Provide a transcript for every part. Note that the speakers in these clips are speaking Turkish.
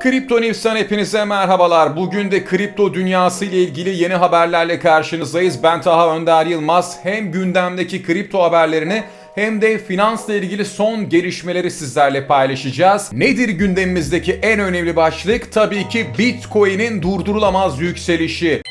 Kripto News'tan hepinize merhabalar. Bugün de kripto dünyası ile ilgili yeni haberlerle karşınızdayız. Ben Taha Önder Yılmaz. Hem gündemdeki kripto haberlerini hem de finansla ilgili son gelişmeleri sizlerle paylaşacağız. Nedir gündemimizdeki en önemli başlık? Tabii ki Bitcoin'in durdurulamaz yükselişi.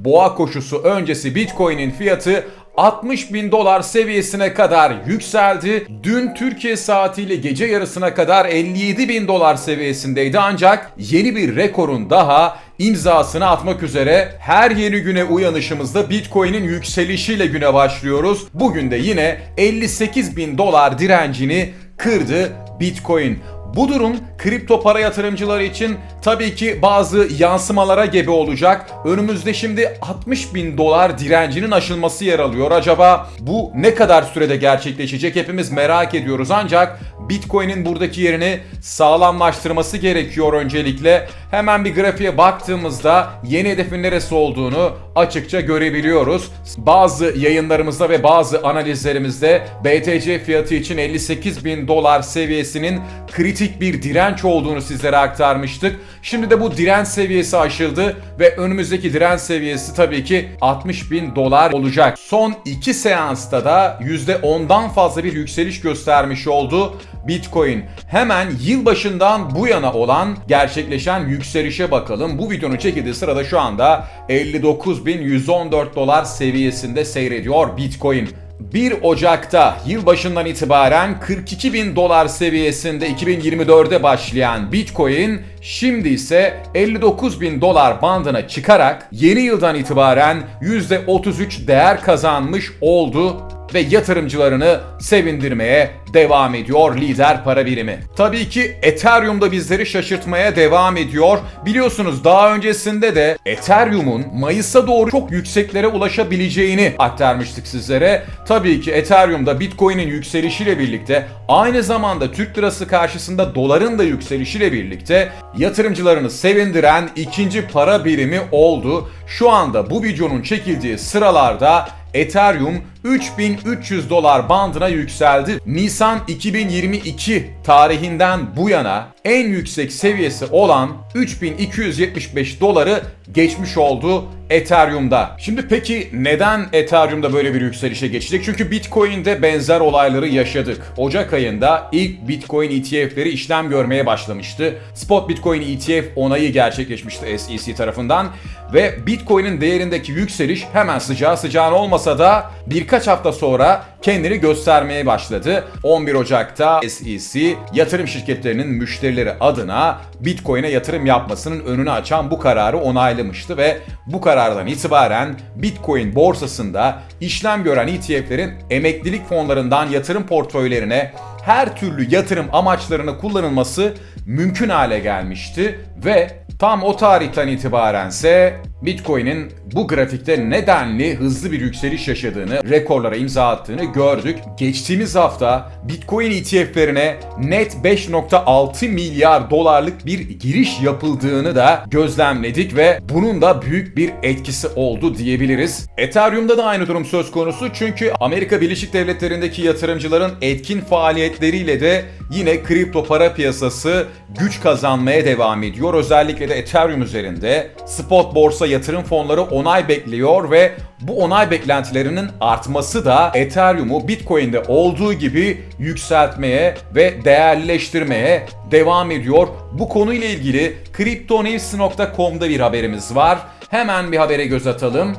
Boğa koşusu öncesi Bitcoin'in fiyatı 60 bin dolar seviyesine kadar yükseldi. Dün Türkiye saatiyle gece yarısına kadar 57 bin dolar seviyesindeydi ancak yeni bir rekorun daha imzasını atmak üzere her yeni güne uyanışımızda Bitcoin'in yükselişiyle güne başlıyoruz. Bugün de yine 58 bin dolar direncini kırdı Bitcoin. Bu durum kripto para yatırımcıları için tabii ki bazı yansımalara gebe olacak. Önümüzde şimdi 60 bin dolar direncinin aşılması yer alıyor. Acaba bu ne kadar sürede gerçekleşecek hepimiz merak ediyoruz. Ancak Bitcoin'in buradaki yerini sağlamlaştırması gerekiyor öncelikle. Hemen bir grafiğe baktığımızda yeni hedefin neresi olduğunu açıkça görebiliyoruz. Bazı yayınlarımızda ve bazı analizlerimizde BTC fiyatı için 58 bin dolar seviyesinin kritik bir direnç olduğunu sizlere aktarmıştık. Şimdi de bu direnç seviyesi aşıldı ve önümüzdeki direnç seviyesi tabii ki 60 bin dolar olacak. Son 2 seansta da %10'dan fazla bir yükseliş göstermiş oldu. Bitcoin hemen yılbaşından bu yana olan gerçekleşen yükselişe bakalım. Bu videonun çekildiği sırada şu anda 59.114 dolar seviyesinde seyrediyor Bitcoin. 1 Ocak'ta yılbaşından itibaren 42 bin dolar seviyesinde 2024'de başlayan Bitcoin şimdi ise 59 bin dolar bandına çıkarak yeni yıldan itibaren %33 değer kazanmış oldu ve yatırımcılarını sevindirmeye devam ediyor lider para birimi. Tabii ki Ethereum da bizleri şaşırtmaya devam ediyor. Biliyorsunuz daha öncesinde de Ethereum'un Mayıs'a doğru çok yükseklere ulaşabileceğini aktarmıştık sizlere. Tabii ki Ethereum'da Bitcoin'in yükselişiyle birlikte aynı zamanda Türk lirası karşısında doların da yükselişiyle birlikte yatırımcılarını sevindiren ikinci para birimi oldu. Şu anda bu videonun çekildiği sıralarda Ethereum 3300 dolar bandına yükseldi. Nisan 2022 tarihinden bu yana en yüksek seviyesi olan 3275 doları geçmiş oldu Ethereum'da. Şimdi peki neden Ethereum'da böyle bir yükselişe geçecek? Çünkü Bitcoin'de benzer olayları yaşadık. Ocak ayında ilk Bitcoin ETF'leri işlem görmeye başlamıştı. Spot Bitcoin ETF onayı gerçekleşmişti SEC tarafından ve Bitcoin'in değerindeki yükseliş hemen sıcağı sıcağına olmasa da birkaç hafta sonra kendini göstermeye başladı. 11 Ocak'ta SEC yatırım şirketlerinin müşterileri adına Bitcoin'e yatırım yapmasının önünü açan bu kararı onaylamıştı ve bu karardan itibaren Bitcoin borsasında işlem gören ETF'lerin emeklilik fonlarından yatırım portföylerine her türlü yatırım amaçlarına kullanılması mümkün hale gelmişti ve tam o tarihten itibarense Bitcoin'in bu grafikte nedenli hızlı bir yükseliş yaşadığını, rekorlara imza attığını gördük. Geçtiğimiz hafta Bitcoin ETF'lerine net 5.6 milyar dolarlık bir giriş yapıldığını da gözlemledik ve bunun da büyük bir etkisi oldu diyebiliriz. Ethereum'da da aynı durum söz konusu çünkü Amerika Birleşik Devletleri'ndeki yatırımcıların etkin faaliyetleriyle de yine kripto para piyasası güç kazanmaya devam ediyor. Özellikle de Ethereum üzerinde spot borsa yatırım fonları onay bekliyor ve bu onay beklentilerinin artması da Ethereum'u Bitcoin'de olduğu gibi yükseltmeye ve değerleştirmeye devam ediyor. Bu konuyla ilgili CryptoNews.com'da bir haberimiz var. Hemen bir habere göz atalım.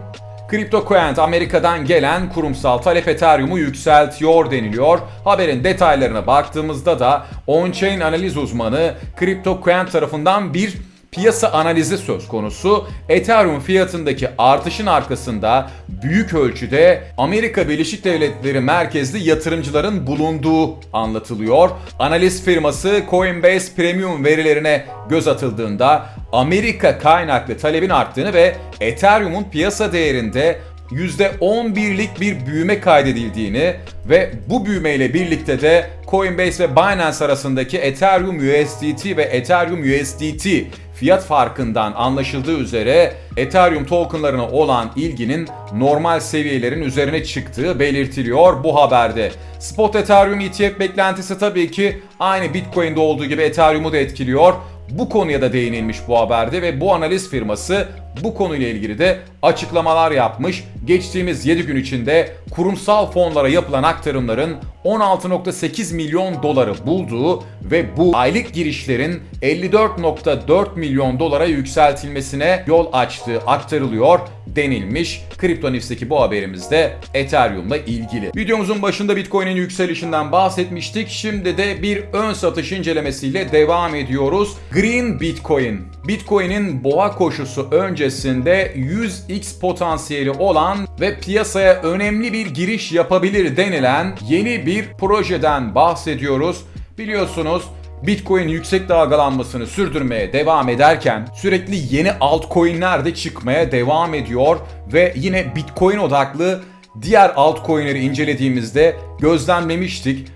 CryptoCoin Amerika'dan gelen kurumsal talep Ethereum'u yükseltiyor deniliyor. Haberin detaylarına baktığımızda da on-chain analiz uzmanı CryptoCoin tarafından bir piyasa analizi söz konusu. Ethereum fiyatındaki artışın arkasında büyük ölçüde Amerika Birleşik Devletleri merkezli yatırımcıların bulunduğu anlatılıyor. Analiz firması Coinbase Premium verilerine göz atıldığında Amerika kaynaklı talebin arttığını ve Ethereum'un piyasa değerinde %11'lik bir büyüme kaydedildiğini ve bu büyümeyle birlikte de Coinbase ve Binance arasındaki Ethereum USDT ve Ethereum USDT fiyat farkından anlaşıldığı üzere Ethereum tokenlarına olan ilginin normal seviyelerin üzerine çıktığı belirtiliyor bu haberde. Spot Ethereum ETF beklentisi tabii ki aynı Bitcoin'de olduğu gibi Ethereum'u da etkiliyor. Bu konuya da değinilmiş bu haberde ve bu analiz firması bu konuyla ilgili de açıklamalar yapmış. Geçtiğimiz 7 gün içinde kurumsal fonlara yapılan aktarımların 16.8 milyon doları bulduğu ve bu aylık girişlerin 54.4 milyon dolara yükseltilmesine yol açtığı aktarılıyor denilmiş. Crypto News'teki bu haberimizde Ethereum'la ilgili. Videomuzun başında Bitcoin'in yükselişinden bahsetmiştik. Şimdi de bir ön satış incelemesiyle devam ediyoruz. Green Bitcoin. Bitcoin'in boğa koşusu öncesinde 100x potansiyeli olan ve piyasaya önemli bir giriş yapabilir denilen yeni bir projeden bahsediyoruz. Biliyorsunuz Bitcoin yüksek dalgalanmasını sürdürmeye devam ederken sürekli yeni altcoin'ler de çıkmaya devam ediyor ve yine Bitcoin odaklı diğer altcoin'leri incelediğimizde gözlemlemiştik.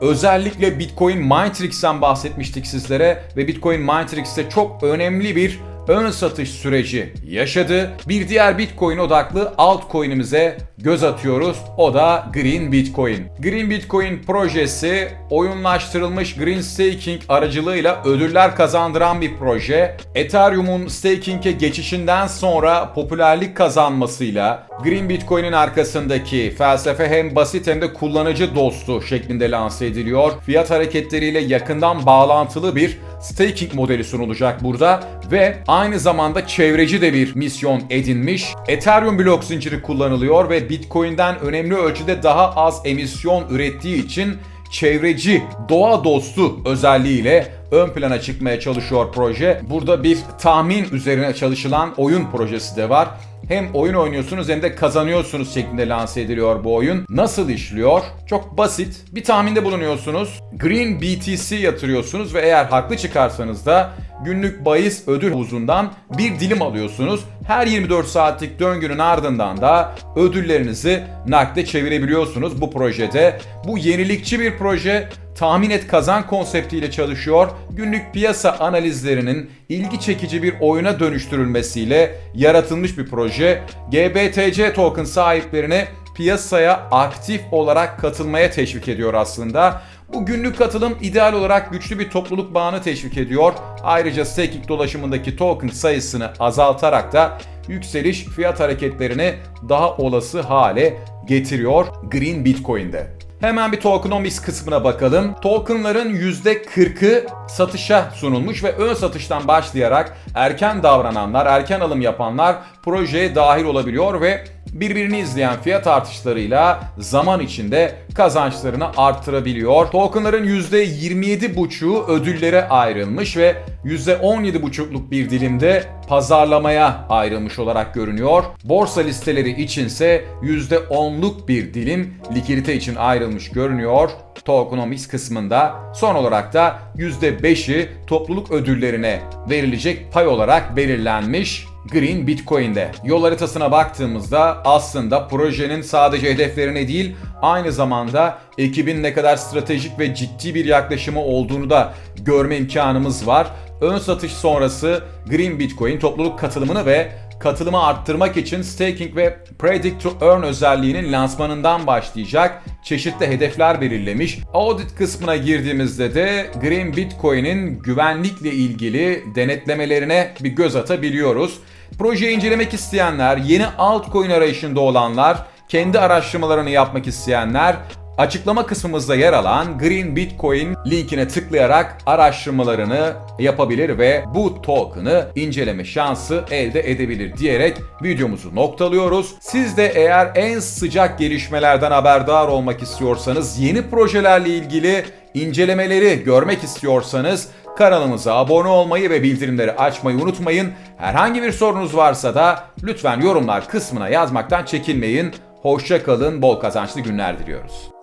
Özellikle Bitcoin Matrix'ten bahsetmiştik sizlere ve Bitcoin Matrix'te çok önemli bir ön satış süreci yaşadı. Bir diğer Bitcoin odaklı altcoin'imize göz atıyoruz. O da Green Bitcoin. Green Bitcoin projesi oyunlaştırılmış Green Staking aracılığıyla ödüller kazandıran bir proje. Ethereum'un staking'e geçişinden sonra popülerlik kazanmasıyla Green Bitcoin'in arkasındaki felsefe hem basit hem de kullanıcı dostu şeklinde lanse ediliyor. Fiyat hareketleriyle yakından bağlantılı bir staking modeli sunulacak burada ve aynı zamanda çevreci de bir misyon edinmiş. Ethereum blok zinciri kullanılıyor ve Bitcoin'den önemli ölçüde daha az emisyon ürettiği için çevreci, doğa dostu özelliğiyle ön plana çıkmaya çalışıyor proje. Burada bir tahmin üzerine çalışılan oyun projesi de var. Hem oyun oynuyorsunuz hem de kazanıyorsunuz şeklinde lanse ediliyor bu oyun. Nasıl işliyor? Çok basit. Bir tahminde bulunuyorsunuz. Green BTC yatırıyorsunuz ve eğer haklı çıkarsanız da günlük bahis ödül havuzundan bir dilim alıyorsunuz. Her 24 saatlik döngünün ardından da ödüllerinizi nakde çevirebiliyorsunuz bu projede. Bu yenilikçi bir proje tahmin et kazan konseptiyle çalışıyor. Günlük piyasa analizlerinin ilgi çekici bir oyuna dönüştürülmesiyle yaratılmış bir proje. GBTC token sahiplerini piyasaya aktif olarak katılmaya teşvik ediyor aslında. Bu günlük katılım ideal olarak güçlü bir topluluk bağını teşvik ediyor. Ayrıca staking dolaşımındaki token sayısını azaltarak da yükseliş fiyat hareketlerini daha olası hale getiriyor Green Bitcoin'de. Hemen bir tokenomics kısmına bakalım. Tokenların %40'ı satışa sunulmuş ve ön satıştan başlayarak erken davrananlar, erken alım yapanlar projeye dahil olabiliyor ve birbirini izleyen fiyat artışlarıyla zaman içinde kazançlarını arttırabiliyor. Tokenların %27,5'u ödüllere ayrılmış ve %17,5'luk bir dilimde pazarlamaya ayrılmış olarak görünüyor. Borsa listeleri içinse %10'luk bir dilim likidite için ayrılmış görünüyor. Tokenomics kısmında son olarak da %5'i topluluk ödüllerine verilecek pay olarak belirlenmiş. Green Bitcoin'de. Yol haritasına baktığımızda aslında projenin sadece hedeflerine değil aynı zamanda ekibin ne kadar stratejik ve ciddi bir yaklaşımı olduğunu da görme imkanımız var. Ön satış sonrası Green Bitcoin topluluk katılımını ve katılımı arttırmak için staking ve predict to earn özelliğinin lansmanından başlayacak çeşitli hedefler belirlemiş. Audit kısmına girdiğimizde de Green Bitcoin'in güvenlikle ilgili denetlemelerine bir göz atabiliyoruz. Projeyi incelemek isteyenler, yeni altcoin arayışında olanlar, kendi araştırmalarını yapmak isteyenler Açıklama kısmımızda yer alan Green Bitcoin linkine tıklayarak araştırmalarını yapabilir ve bu token'ı inceleme şansı elde edebilir diyerek videomuzu noktalıyoruz. Siz de eğer en sıcak gelişmelerden haberdar olmak istiyorsanız, yeni projelerle ilgili incelemeleri görmek istiyorsanız kanalımıza abone olmayı ve bildirimleri açmayı unutmayın. Herhangi bir sorunuz varsa da lütfen yorumlar kısmına yazmaktan çekinmeyin. Hoşça kalın, bol kazançlı günler diliyoruz.